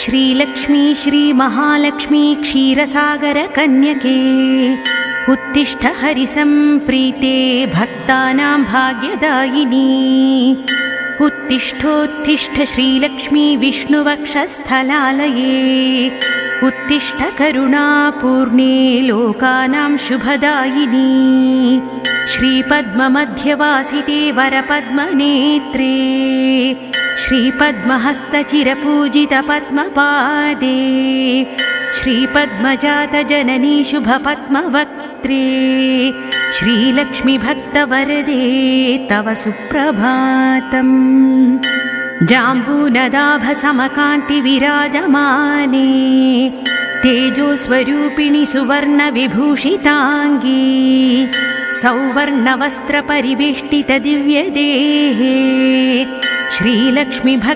श्रीलक्ष्मी श्रीमहालक्ष्मी क्षीरसागरकन्यके उत्तिष्ठ हरिसम्प्रीते भक्तानां भाग्यदायिनी। उत्तिष्ठोत्तिष्ठ श्रीलक्ष्मी विष्णुवक्षस्थलालये उत्तिष्ठ करुणापूर्णे लोकानां शुभदायिनी। श्रीपद्ममध्यवासिते वरपद्मनेत्रे श्रीपद्महस्तचिरपूजितपद्मपादे श्रीपद्मजातजननी शुभपद्मवक्त्रे श्रीलक्ष्मीभक्तवरदे तव सुप्रभातम्। जाम्बूनदाभसमकान्तिविराजमाने तेजोस्वरूपिणि सुवर्णविभूषिताङ्गी सौवर्णवस्त्रपरिवेष्टितदिव्यदेहे श्रीलक्ष्मीभक्